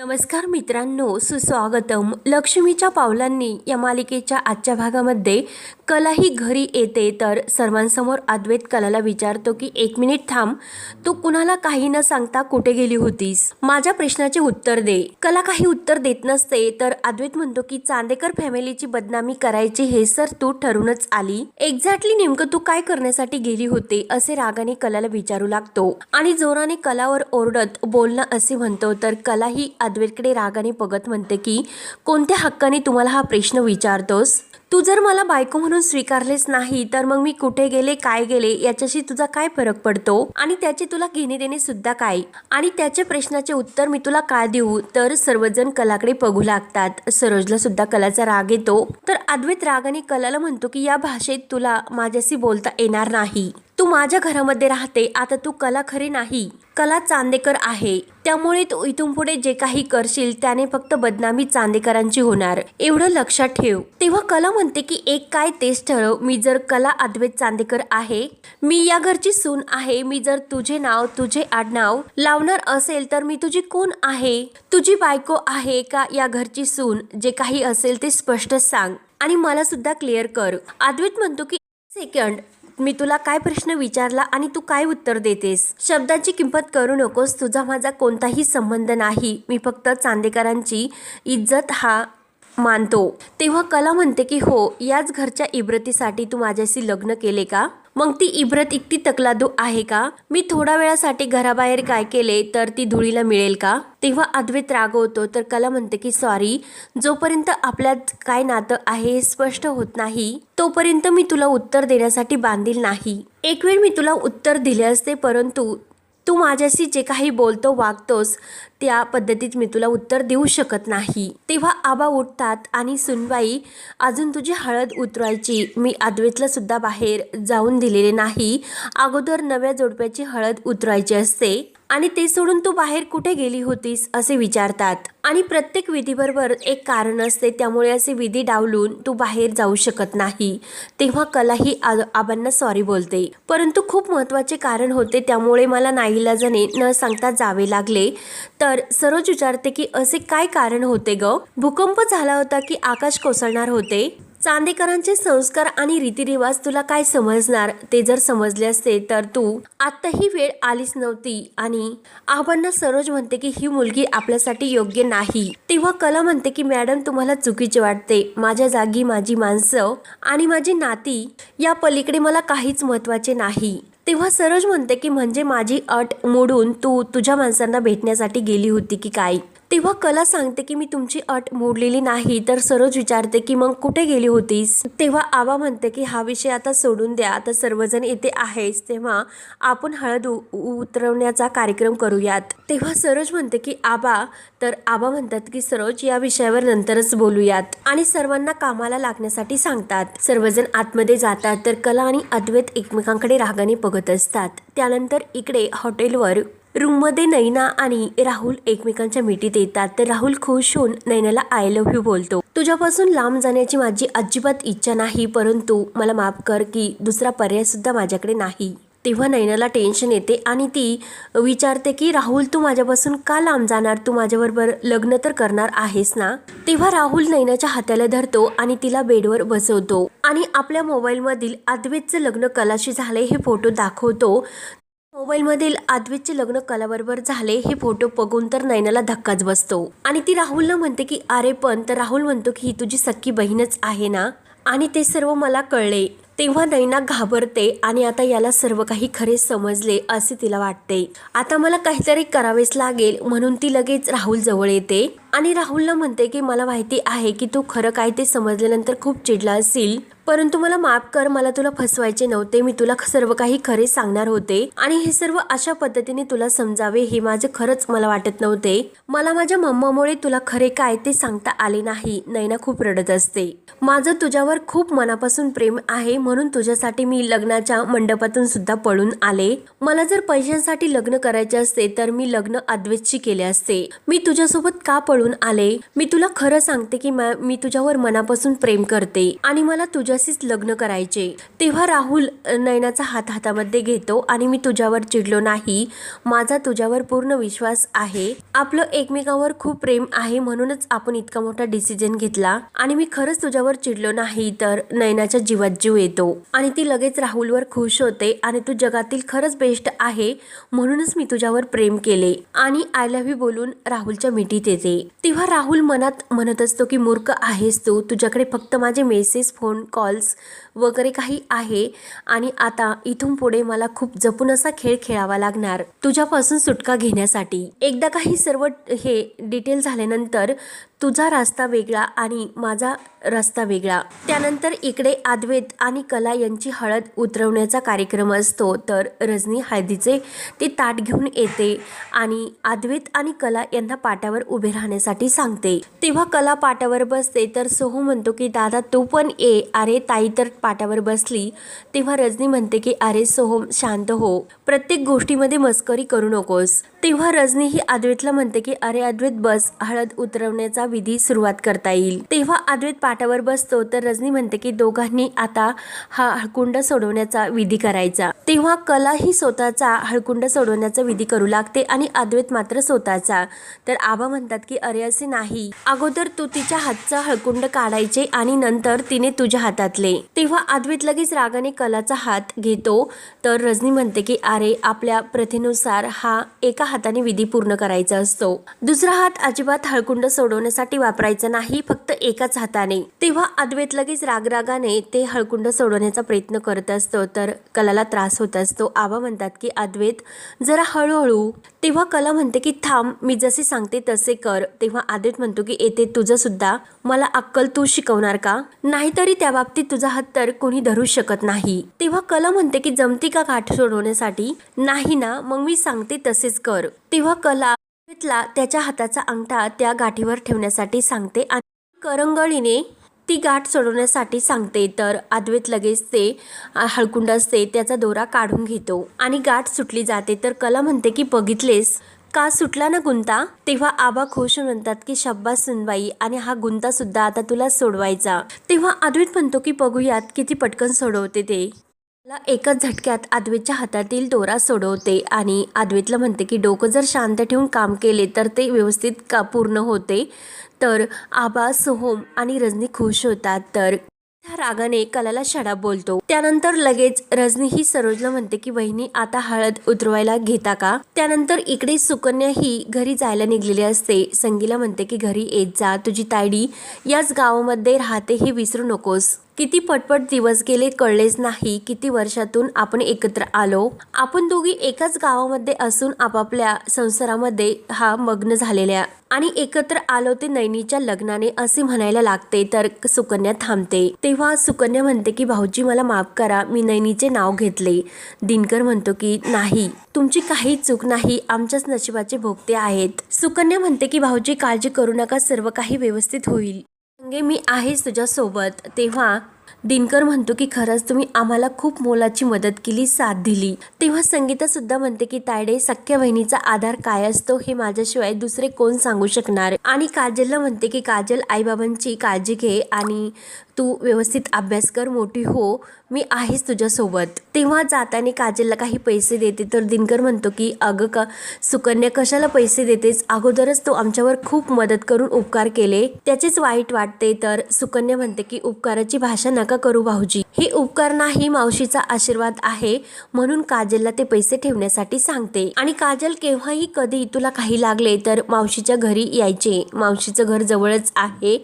नमस्कार मित्रांनो सुस्वागतम. लक्ष्मीच्या पावलांनी या मालिकेच्या आजच्या भागामध्ये कला ही घरी येते तर सर्वांसमोर अद्वैत कलाला विचारतो की एक मिनिट थांब तू कुणाला काही न सांगता कुठे गेली होतीस? माझ्या प्रश्नाचे उत्तर दे. कला काही उत्तर देत नसते तर अद्वैत म्हणतो की चांदेकर फॅमिलीची बदनामी करायची हे सर तू ठरूनच आली. एक्झॅक्टली नेमकं तू काय करण्यासाठी गेली होते? असे रागाने कलाला विचारू लागतो. आणि जोराने कलावर ओरडत बोलणं असे म्हणतो तर कला ही अद्वैतकडे रागाने बघत म्हणते की कोणत्या हक्काने तुम्हाला हा प्रश्न विचारतोस? तू जर मला बायको म्हणून स्वीकारलेच नाही तर मग मी कुठे गेले काय गेले याच्याशी तुझा काय फरक पडतो? आणि त्याचे तुला घेणे देणे सुद्धा काय? आणि त्याच्या प्रश्नाचे उत्तर मी तुला काय देऊ? तर सर्वजण कलाकडे बघू लागतात. सरोजला सुद्धा कलाचा राग येतो. तर अद्वैत रागाने कलाला म्हणतो की या भाषेत तुला माझ्याशी बोलता येणार नाही. तू माझ्या घरामध्ये राहते. आता तू कला खरी नाही. कला चांदेकर आहे. त्यामुळे तू इथून पुढे जे काही करशील त्याने फक्त बदनामी चांदेकरांची होणार. एवढं लक्षात ठेव. तेव्हा कला म्हणते की एक काय तेच ठरव. मी जर कला अद्वैत चांदेकर आहे मी या घरची सून आहे. मी जर तुझे नाव तुझे आडनाव लावणार असेल तर मी तुझी कोण आहे? तुझी बायको आहे का या घरची सून? जे काही असेल ते स्पष्ट सांग आणि मला सुद्धा क्लिअर कर. अद्वैत म्हणतो की सेकंड. मी तुला काय प्रश्न विचारला आणि तू काय उत्तर देतेस? शब्दाची किंमत करू नकोस तुझा माझा कोणताही संबंध नाही. मी फक्त चांदेकरांची इज्जत हा मानतो. तेव्हा कला म्हणते की हो याच घरच्या इब्रतीसाठी तू माझ्याशी लग्न केले का? मग ती इब्रत इतकी तकलादू आहे का? मी थोड्या वेळासाठी घराबाहेर काय केले तर ती धुळीला मिळेल का? तेव्हा अद्वैत रागवतो तर कला म्हणते की सॉरी जोपर्यंत आपल्यात काय नातं आहे हे स्पष्ट होत नाही तोपर्यंत मी तुला उत्तर देण्यासाठी बांधील नाही. एक वेळ मी तुला उत्तर दिले असते परंतु तू माझ्याशी जे काही बोलतो वागतोस त्या पद्धतीत मी तुला उत्तर देऊ शकत नाही. तेव्हा आबा उठतात आणि सुनबाई अजून तुझी हळद उतरवायची. मी आदवेतला सुद्धा बाहेर जाऊन दिलेले नाही. अगोदर नव्या जोडप्याची हळद उतरवायची असते. आणि ते सोडून तू बाहेर कुठे गेली होतीस असे विचारतात. आणि प्रत्येक विधीबरोबर एक कारण असते त्यामुळे असे विधी डावलून तू बाहेर जाऊ शकत नाही. तेव्हा कलाही आ आबांना सॉरी बोलते. परंतु खूप महत्त्वाचे कारण होते त्यामुळे मला नाईलाजाने न सांगता जावे लागले. तर सरोज विचारते की असे काय कारण होते ग? भूकंप झाला होता की आकाश कोसळणार होते? चांदेकरांचे संस्कार आणि रीतिरिवाज तुला काय समजणार? ते जर समजले असते तर तू आत्ताही वेळ आलीच नव्हती. आणि आव्हांना सरोज म्हणते की ही मुलगी आपल्यासाठी योग्य नाही. तेव्हा कला म्हणते की मॅडम तुम्हाला चुकीचे वाटते. माझ्या जागी माझी माणसं आणि माझी नाती या पलीकडे मला काहीच महत्त्वाचे नाही. तेव्हा सरोज म्हणते की म्हणजे माझी अट मोडून तू तुझ्या माणसांना भेटण्यासाठी गेली होती की काय? तेव्हा कला सांगते की मी तुमची अट मोडलेली नाही तर सरोज विचारते की मग कुठे गेली होतीस? तेव्हा आबा म्हणते की हा विषय आता सोडून द्या आता सर्वजण येथे आहेच तेव्हा आपण हळद उ- उतरवण्याचा कार्यक्रम करूयात. तेव्हा सरोज म्हणते की आबा तर आबा म्हणतात की सरोज या विषयावर नंतरच बोलूयात. आणि सर्वांना कामाला लागण्यासाठी सांगतात. सर्वजण आतमध्ये जातात तर कला आणि अद्वैत एकमेकांकडे रागाने बघत असतात. त्यानंतर इकडे हॉटेलवर रूममध्ये नैना आणि राहुल एकमेकांच्या मिठीत येतात. तर राहुल खुश होऊन नैनाला आय लव्ह यू बोलतो. तुझ्यापासून लांब जाण्याची माझी अजिबात इच्छा नाही परंतु मला माफ कर की दुसरा पर्याय सुद्धा माझ्याकडे नाही. तेव्हा नैनाला टेन्शन येते आणि ती विचारते की राहुल तू माझ्यापासून का लांब जाणार? तू माझ्याबरोबर लग्न तर करणार आहेस ना? तेव्हा राहुल नैनाच्या हाताला धरतो आणि तिला बेडवर बसवतो आणि आपल्या मोबाईलमधील अद्वैतचं लग्न कलाशी झाले हे फोटो दाखवतो. मोबाईलमधील अद्वैतचे लग्न कलाबरोबर झाले हे फोटो बघून तर नैनाला धक्काच बसतो. आणि ती राहुलला म्हणते की अरे पण तर राहुल म्हणतो की ही तुझी सख्खी बहीणच आहे ना? आणि ते सर्व मला कळले. तेव्हा नैना घाबरते आणि आता याला सर्व काही खरे समजले असे तिला वाटते. आता मला काहीतरी करावेच लागेल म्हणून ती लगेच राहुल जवळ येते. आणि राहुलला म्हणते की मला माहिती आहे की तू खरं काय ते समजल्यानंतर खूप चिडला असेल. परंतु मला माफ कर मला तुला फसवायचे नव्हते. मी तुला सर्व काही खरे सांगणार होते. आणि हे सर्व अशा पद्धतीने तुला समजावे हे माझे खरंच मला वाटत नव्हते. मला माझ्या मम्मामुळे तुला खरे काय ते सांगता आले नाही. नैना खूप रडत असते. माझं तुझ्यावर खूप मनापासून प्रेम आहे म्हणून तुझ्यासाठी मी लग्नाच्या मंडपातून सुद्धा पळून आले. मला जर पैशांसाठी लग्न करायचे असते तर मी लग्न अद्वैतशी केले असते. मी तुझ्यासोबत का पळून आले? मी तुला खरं सांगते की मी तुझ्यावर मनापासून प्रेम करते. आणि मला तुझ्या तुझ्याशीच लग्न करायचे. तेव्हा राहुल नयनाचा हात हातामध्ये घेतो आणि मी तुझ्यावर चिडलो नाही. माझा तुझ्यावर पूर्ण विश्वास आहे. आपलं एकमेकांवर खूप प्रेम आहे म्हणूनच आपण इतका मोठा डिसिजन घेतला. आणि मी खरंच तुझ्यावर चिडलो नाही तर नयनाच्या जीवात जीव येतो. आणि ती लगेच राहुलवर खुश होते आणि तू जगातील खरंच बेस्ट आहे म्हणूनच मी तुझ्यावर प्रेम केले. आणि आय लव्ह यू बोलून राहुलच्या मिठीत येते. तेव्हा राहुल मनात म्हणत असतो की मूर्ख आहेस तू. तुझ्याकडे फक्त माझे मेसेज फोन कॉल calls वगैरे काही आहे. आणि आता इथून पुढे मला खूप जपून असा खेळ खेळावा लागणार. तुझ्यापासून सुटका घेण्यासाठी. एकदा काही सर्व हे डिटेल झाल्यानंतर तुझा रस्ता वेगळा आणि माझा रस्ता वेगळा. त्यानंतर इकडे अद्वैत आणि कला यांची हळद उतरवण्याचा कार्यक्रम असतो. तर रजनी हळदीचे ते ताट घेऊन येते आणि अद्वैत आणि कला यांना पाटावर उभे राहण्यासाठी सांगते. तेव्हा कला पाटावर बसते. तर सोहू म्हणतो की दादा तू पण ये. अरे ताई तर पाटावर बसली तेव्हा रजनी म्हणते की अरे सोहम शांत हो. प्रत्येक गोष्टीमध्ये मस्करी करू नकोस. तेव्हा रजनी ही अद्वैतला म्हणते की अरे अद्वैत बस. हळद उतरवण्याचा विधी सुरुवात करता येईल. तेव्हा अद्वैत पाटावर बसतो तर रजनी म्हणते की दोघांनी आता हा हळकुंड सोडवण्याचा विधी करायचा. तेव्हा कला ही स्वतःचा हळकुंड सोडवण्याचा विधी करू लागते आणि अद्वैत मात्र स्वतःचा. तर आबा म्हणतात की अरे असे नाही. अगोदर तू तिच्या हातचा हळकुंड काढायचे आणि नंतर तिने तुझ्या हातातले. तेव्हा अद्वैत लगेच रागाने कलाचा हात घेतो तर रजनी म्हणते की अरे आपल्या प्रथेनुसार हा एका हाताने विधी पूर्ण करायचा असतो. दुसरा हात अजिबात हळकुंड सोडवण्यासाठी वापरायचा नाही फक्त एकाच हाताने. तेव्हा अद्वैत लगेच रागरागाने ते हळकुंड सोडवण्याचा प्रयत्न करत असतो तर कलाला त्रास होत असतो. आबा म्हणतात की अद्वैत जरा हळूहळू तेव्हा कला म्हणते की थांब मी जसे सांगते तसे कर. तेव्हा आदित म्हणतो की येते तुझं सुद्धा मला अक्कल तू शिकवणार का? नाहीतरी त्या बाबतीत तुझा हात तर कोणी धरू शकत नाही. तेव्हा कला म्हणते की जमती का गाठ सोडवण्यासाठी? नाही ना मग मी सांगते तसेच कर. तेव्हा कला त्याच्या हाताचा अंगठा त्या गाठीवर ठेवण्यासाठी सांगते आणि करंगळीने ती गाठ सोडवण्यासाठी सांगते तर अद्वैत लगेच ते हळकुंड असते त्याचा दोरा काढून घेतो. आणि गाठ सुटली जाते तर कला म्हणते की बघितलेस? का सुटला ना गुंता? तेव्हा आबा खुश म्हणतात की शब्बा सुनबाई आणि हा गुंता सुद्धा आता तुला सोडवायचा. तेव्हा अद्वैत म्हणतो की बघूयात किती पटकन सोडवते ते. ला एकाच झटक्यात अद्वैतच्या हातातील दोरा सोडवते आणि अद्वैतला म्हणते की डोकं जर शांत ठेवून काम केले तर ते व्यवस्थित का पूर्ण होते? तर आबा सोहम आणि रजनी खुश होतात. तर त्या रागाने कलाला शडा बोलतो. त्यानंतर लगेच रजनी ही सरोजला म्हणते की वहिनी आता हळद उतरवायला घेता का? त्यानंतर इकडे सुकन्या ही घरी जायला निघलेली असते. संगीला म्हणते की घरी येत जा तुझी तायडी याच गावामध्ये राहते हे विसरू नकोस. किती पटपट दिवस गेले कळलेच नाही किती वर्षातून आपण एकत्र आलो. आपण दोघी एकाच गावामध्ये असून आपापल्या संसारामध्ये हा मग्न झालेल्या आणि एकत्र आलो ते नैनीच्या लग्नाने असे म्हणायला लागते तर सुकन्या थांबते. तेव्हा सुकन्या म्हणते की भाऊजी मला माफ करा मी नैनीचे नाव घेतले. दिनकर म्हणतो की नाही तुमची काही चूक नाही आमच्याच नशिबाचे भोगते आहेत. सुकन्या म्हणते की भाऊजी काळजी करू नका सर्व काही व्यवस्थित होईल. संगे मी आहेच तुझ्यासोबत. तेव्हा दिनकर म्हणतो की खरंच तुम्ही आम्हाला खूप मोलाची मदत केली साथ दिली. तेव्हा संगीता सुद्धा म्हणते की तायडे सख्या बहिणीचा आधार काय असतो हे माझ्याशिवाय दुसरे कोण सांगू शकणार? आणि काजलला म्हणते की काजल आईबाबांची काळजी घे आणि तू व्यवस्थित अभ्यास कर मोठी हो मी आहेच तुझ्यासोबत. तेव्हा जाताना काजलला काही पैसे देते तर दिनकर म्हणतो की अगं का सुकन्या कशाला पैसे देतेस? अगोदरच तो आमच्यावर खूप मदत करून उपकार केले. त्याचेच वाईट वाटते तर सुकन्या म्हणते की उपकाराची भाषा नका करू भाऊजी. हे उपकरणा ही मावशीचा आशीर्वाद आहे म्हणून काजलला ते पैसे ठेवण्यासाठी सांगते. आणि काजल केव्हाही कधी तुला काही लागले तर मावशीच्या घरी यायचे. मावशीचं घर जवळच आहे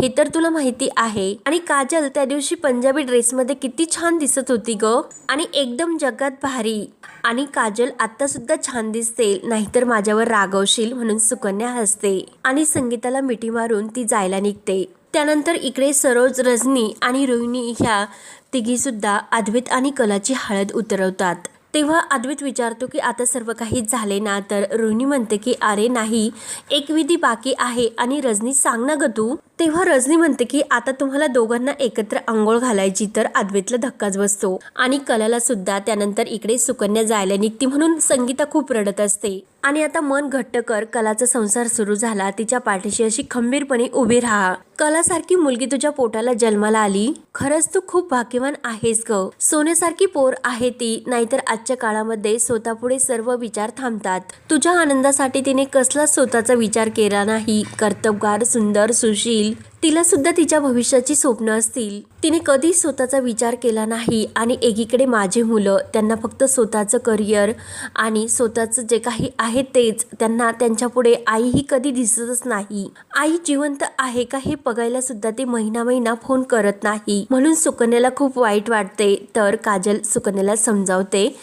हे तर तुला माहिती आहे. आणि काजल त्या दिवशी पंजाबी ड्रेसमध्ये किती छान दिसत होती ग. आणि एकदम जगात भारी. आणि काजल आता सुद्धा छान दिसते नाहीतर माझ्यावर रागवशील म्हणून सुकन्या हसते. आणि संगीताला मिठी मारून ती जायला निघते. त्यानंतर इकडे सरोज रजनी आणि रोहिणी ह्या तिघीसुद्धा अद्वित अद्वैत आणि कलाची हळद उतरवतात. तेव्हा अद्वैत विचारतो की आता सर्व काही झाले ना? तर रोहिणी म्हणते की अरे नाही एक विधी बाकी आहे आणि रजनी सांग ना ग तू. तेव्हा रजनी म्हणते की आता तुम्हाला दोघांना एकत्र आंघोळ घालायची तर अद्वैतला धक्काच बसतो. आणि कलाला सुद्धा त्यानंतर इकडे सुकन्या जायला निघती म्हणून संगीता खूप रडत असते. आणि आता मन घट्ट कर कलाचा संसार सुरू झाला. तिच्या पाठीशी अशी खंबीरपणे उभी राहा. कलासारखी मुलगी तुझ्या पोटाला जन्माला आली? खरंच तू खूप भाग्यवान आहेस ग. सोन्यासारखी पोर आहे ती नाहीतर आजच्या काळामध्ये स्वतःपुढे सर्व विचार थांबतात. तुझ्या आनंदासाठी तिने कसला स्वतःचा विचार केला नाही. कर्तबगार सुंदर सुशील तिला सुद्धा तिच्या भविष्याची स्वप्न असतील. तिने कधी स्वतःचा विचार केला नाही आणि एकीकडे माझे मुलं त्यांना फक्त स्वतःचं करिअर आणि स्वतःचं जे काही आहे तेच त्यांना त्यांच्यापुढे आई ही कधी दिसतच नाही. आई जिवंत आहे का हे बघायला सुद्धा ते महिना महिना फोन करत नाही. म्हणून सुकन्याला खूप वाईट वाटते. तर काजल सुकन्याला समजावते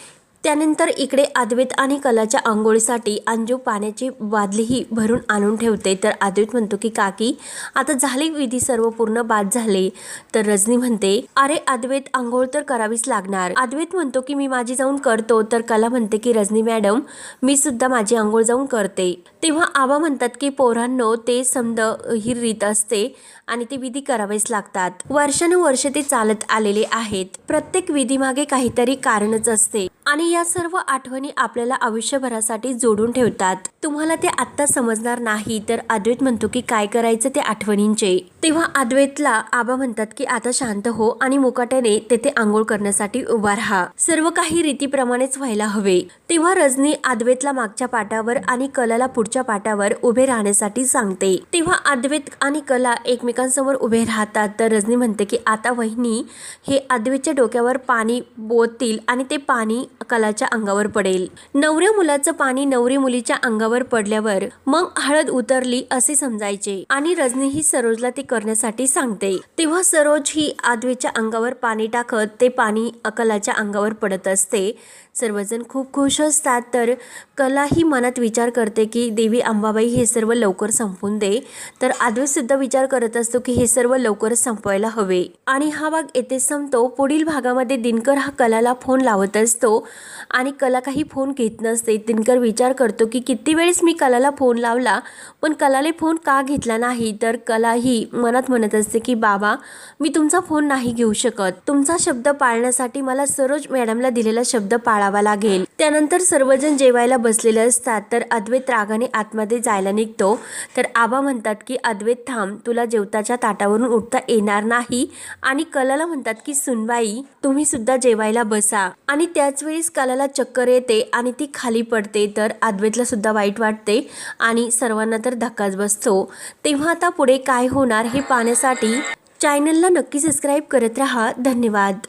त्यानंतर इकडे अद्वैत आणि कलाच्या आंघोळीसाठी अंजू पाण्याची बादलीही भरून आणून ठेवते. तर अद्वैत म्हणतो की काकी आता झाली विधी सर्व पूर्ण बाद झाले. तर रजनी म्हणते अरे अद्वैत आंघोळ तर करावीच लागणार. अद्वैत म्हणतो की मी माझी जाऊन करतो. तर कला म्हणते की रजनी मॅडम मी सुद्धा माझी आंघोळ जाऊन करते. तेव्हा आबा म्हणतात की पोरांनो ते समद ही रीत असते आणि ते विधी करावेच लागतात. वर्षानुवर्षे ते चालत आलेले आहेत. प्रत्येक विधीमागे काहीतरी कारणच असते आणि या सर्व आठवणी आपल्याला आयुष्यभरासाठी जोडून ठेवतात. तुम्हाला ते आत्ता समजणार नाही तर अद्वैत म्हणतो की काय करायचं ते आठवणींचे? तेव्हा अद्वैतला आबा म्हणतात की आता शांत हो आणि मुकाट्याने तेथे आंघोळ करण्यासाठी उभा राहा. सर्व काही रीतीप्रमाणेच व्हायला हवे. तेव्हा रजनी अद्वैतला मागच्या पाटावर आणि कलाला पुढच्या पाटावर उभे राहण्यासाठी सांगते. तेव्हा अद्वैत आणि कला एकमेकांसमोर उभे राहतात तर रजनी म्हणते की आता वहिनी हे अद्वैतच्या डोक्यावर पाणी बोलतील आणि ते पाणी कलाच्या अंगावर पडेल. नवऱ्या मुलाचं पाणी नवरी मुलीच्या अंगावर पडल्यावर मग हळद उतरली असे समजायचे आणि रजनी ही सरोजला ते करण्यासाठी सांगते. तेव्हा सरोज ही आदवीच्या अंगावर पाणी टाकत ते पाणी कलाच्या अंगावर पडत असते. सर्वजण खूप खुश असतात तर कला ही मनात विचार करते की देवी अंबाबाई हे सर्व लवकर संपून दे. तर आदवीसुद्धा विचार करत असतो की हे सर्व लवकर संपवायला हवे. आणि हा भाग येथे संपतो. पुढील भागामध्ये दिनकर हा कलाला फोन लावत असतो. आणि कला काही फोन घेत नसते. दिनकर विचार करतो की किती वेळेस मी कलाला फोन लावला? पण कलाने फोन का घेतला नाही? तर कला ही मनात म्हणत असते की बाबा मी तुमचा फोन नाही घेऊ शकत. तुमचा शब्द पाळण्यासाठी मला सरोज मॅडमला दिलेला शब्द पाळावा लागेल. त्यानंतर सर्वजण जेवायला बसलेले असतात तर अद्वैत रागाने आतमध्ये जायला निघतो. तर आबा म्हणतात की अद्वैत थांब. तुला जेवताच्या ताटावरून उठता येणार नाही. आणि कलाला म्हणतात की सुनबाई तुम्ही सुद्धा जेवायला बसा. आणि त्याच वेळेस कलाला चक्कर येते आणि ती खाली पडते तर अद्वैतला सुद्धा वाईट वाटते आणि सर्वांना तर धक्काच बसतो. तेव्हा आता पुढे काय होणार पाहण्यासाठी चॅनलला नक्की सबस्क्राईब करत रहा. धन्यवाद.